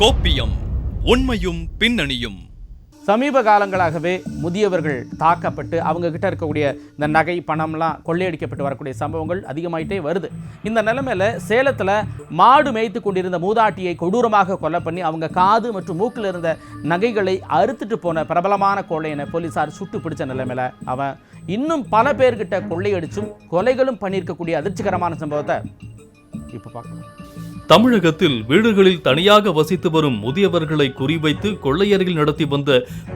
கோப்பியம் உண்மையும் பின்னணியும். சமீப காலங்களாகவே முதியவர்கள் தாக்கப்பட்டு அவங்க கிட்ட இருக்கக்கூடிய இந்த நகை பணம்லாம் கொள்ளையடிக்கப்பட்டு வரக்கூடிய சம்பவங்கள் அதிகமாயிட்டே வருது. இந்த நிலைமையில சேலத்தில் மாடு மேய்த்து கொண்டிருந்த மூதாட்டியை கொடூரமாக கொலை பண்ணி அவங்க காது மற்றும் மூக்கில் இருந்த நகைகளை அறுத்துட்டு போன பிரபலமான கொள்ளையனை போலீசார் சுட்டு பிடிச்ச நிலைமையில அவன் இன்னும் பல பேர்கிட்ட கொள்ளையடிச்சும் கொலைகளும் பண்ணியிருக்கக்கூடிய அதிர்ச்சிகரமான சம்பவத்தை இப்போ பார்க்கலாம் தமிழகத்தில் வீடுகளில் தனியாக வசித்து வரும் முதியவர்களை குறிவைத்து கொள்ளையர்கள் நடத்தி வந்த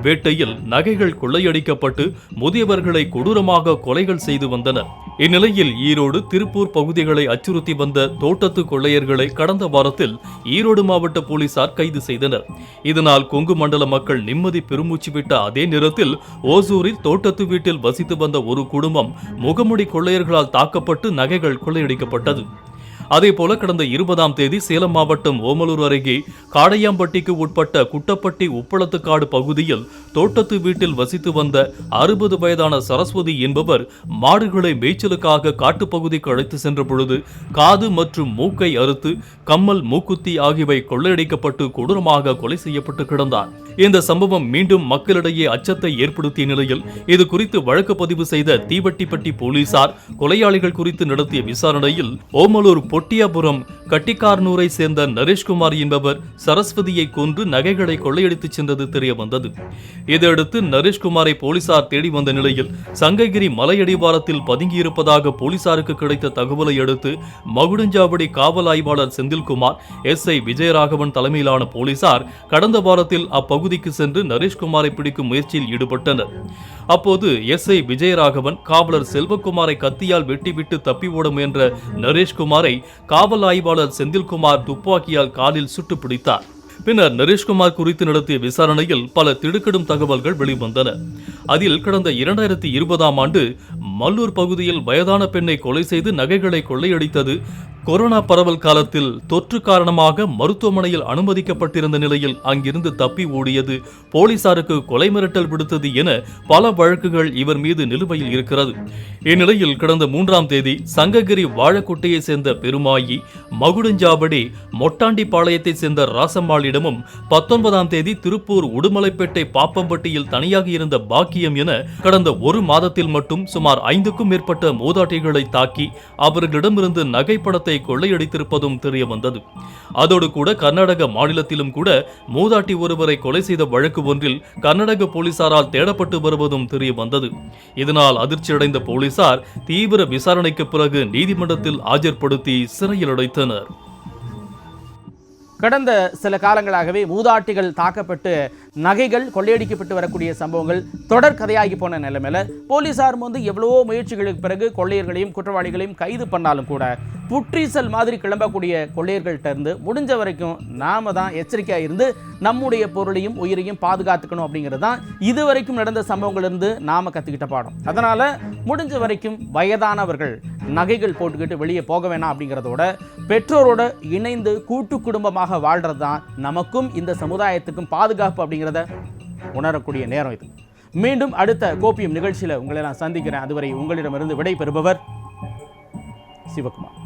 வேட்டையில் நகைகள் கொள்ளையடிக்கப்பட்டு முதியவர்களை கொடூரமாக கொலைகள் செய்து வந்தனர். இந்நிலையில் ஈரோடு திருப்பூர் பகுதிகளை அச்சுறுத்தி வந்த தோட்டத்து கொள்ளையர்களை கடந்த வாரத்தில் ஈரோடு மாவட்ட போலீசார் கைது செய்தனர். இதனால் கொங்கு மண்டல மக்கள் நிம்மதி பெருமூச்சு விட்ட அதே நேரத்தில் ஓசூரில் தோட்டத்து வீட்டில் வசித்து வந்த ஒரு குடும்பம் முகமுடி கொள்ளையர்களால் தாக்கப்பட்டு நகைகள் கொள்ளையடிக்கப்பட்டது. அதேபோல கடந்த இருபதாம் தேதி சேலம் மாவட்டம் ஓமலூர் அருகே காடையாம்பட்டிக்கு உட்பட்ட குட்டப்பட்டி உப்பளத்துக்காடு பகுதியில் தோட்டத்து வீட்டில் வசித்து வந்த அறுபது வயதான சரஸ்வதி என்பவர் மாடுகளை மேய்ச்சலுக்காக காட்டுப்பகுதிக்கு அழைத்து சென்ற பொழுது காது மற்றும் மூக்கை அறுத்து கம்மல் மூக்குத்தி ஆகியவை கொள்ளையடிக்கப்பட்டு கொடூரமாக கொலை செய்யப்பட்டு கிடந்தார். இந்த சம்பவம் மீண்டும் மக்களிடையே அச்சத்தை ஏற்படுத்திய நிலையில் இது குறித்து வழக்கு பதிவு செய்த தீவட்டிப்பட்டி போலீசார் கொலையாளிகள் குறித்து நடத்திய விசாரணையில் ஓமலூர் பொட்டியாபுரம் கட்டிக்கார்னூரை சேர்ந்த நரேஷ்குமார் என்பவர் சரஸ்வதியை கொன்று நகைகளை கொள்ளையடித்துச் சென்றது தெரிய வந்தது இதையடுத்து நரேஷ்குமாரை போலீசார் தேடி வந்த நிலையில் சங்ககிரி மலையடிவாரத்தில் பதுங்கியிருப்பதாக போலீசாருக்கு கிடைத்த தகவலை அடுத்து மகுடஞ்சாவடி காவல் ஆய்வாளர் செந்தில்குமார் எஸ் ஐ விஜயராகவன் தலைமையிலான போலீசார் கடந்த வாரத்தில் அப்பகுதிக்கு சென்று நரேஷ்குமாரை பிடிக்கும் முயற்சியில் ஈடுபட்டனர். அப்போது எஸ் ஐ விஜயராகவன் காவலர் செல்வகுமாரை கத்தியால் வெட்டிவிட்டு தப்பி ஓட முயன்ற நரேஷ்குமாரை காவல் ஆய்வாளர் செந்தில்குமார் துப்பாக்கியால் காலில் சுட்டு பிடித்தார். பின்னர் நரேஷ்குமார் குறித்து நடத்திய விசாரணையில் பல திடுக்கிடும் தகவல்கள் வெளிவந்தன. அதில் கடந்த இரண்டாயிரத்தி இருபதாம் ஆண்டு மல்லூர் பகுதியில் வயதான பெண்ணை கொலை செய்து நகைகளை கொள்ளையடித்தது கொரோனா பரவல் காலத்தில் தொற்று காரணமாக மருத்துவமனையில் அனுமதிக்கப்பட்டிருந்த நிலையில் அங்கிருந்து தப்பி ஓடியது. போலீசாருக்கு கொலை மிரட்டல் விடுத்தது என பல வழக்குகள் இவர் மீது நிலுவையில் இருக்கிறது. இந்நிலையில் கடந்த மூன்றாம் தேதி சங்ககிரி வாழக்குட்டையை சேர்ந்த பெருமாயி மகுடஞ்சாவடி மொட்டாண்டிப்பாளையத்தை சேர்ந்த ராசம்மாள் ராசம்மாளிடமும் பத்தொன்பதாம் தேதி திருப்பூர் உடுமலைப்பேட்டை பாப்பம்பட்டியில் தனியாக இருந்த பாக்கியம் என கடந்த ஒரு மாதத்தில் மட்டும் சுமார் ஐந்துக்கும் மேற்பட்ட மூதாட்டிகளை தாக்கி அவர்களிடமிருந்து நகைப்படத்தை கொள்ளையடித்திருப்பதும் தெரிய வந்தது அதோடு கூட கர்நாடக மாநிலத்திலும் கூட மூதாட்டி ஒருவரை கொலை செய்த வழக்கு ஒன்றில் கர்நாடக போலீசாரால் தேடப்பட்டு வருவதும் தெரிய வந்தது இதனால் அதிர்ச்சியடைந்த போலீசார் தீவிர விசாரணைக்கு பிறகு நீதிமன்றத்தில் ஆஜர்படுத்தி சிறையில் அடைத்தனர். கடந்த சில காலங்களாகவே மூதாட்டிகள் தாக்கப்பட்டு நகைகள் கொள்ளையடிக்கப்பட்டு வரக்கூடிய சம்பவங்கள் தொடர் கதையாகி போன நிலைமையில் போலீசார் வந்து எவ்வளவோ முயற்சிகளுக்கு பிறகு கொள்ளையர்களையும் குற்றவாளிகளையும் கைது பண்ணாலும் கூட புற்றீசல் மாதிரி கிளம்பக்கூடிய கொள்ளையர்கள்ட்ட இருந்து முடிஞ்ச வரைக்கும் நாம தான் எச்சரிக்கையாக இருந்து நம்முடைய பொருளையும் உயிரையும் பாதுகாத்துக்கணும் அப்படிங்கிறது தான் இது வரைக்கும் நடந்த சம்பவங்கள்லேருந்து நாம் கற்றுக்கிட்ட பாடம். அதனால் முடிஞ்ச வரைக்கும் வயதானவர்கள் நகைகள் போட்டுக்கிட்டு வெளியே போக வேணாம் அப்படிங்கிறதோட பெற்றோரோட இணைந்து கூட்டு குடும்பமாக வாழ்கிறது தான் நமக்கும் இந்த சமுதாயத்துக்கும் பாதுகாப்பு அப்படிங்கிறத உணரக்கூடிய நேரம் இது. மீண்டும் அடுத்த கோப்பியம் நிகழ்ச்சியில் உங்களை நான் சந்திக்கிறேன். அதுவரை உங்களிடமிருந்து விடை பெறுபவர் சிவகுமார்.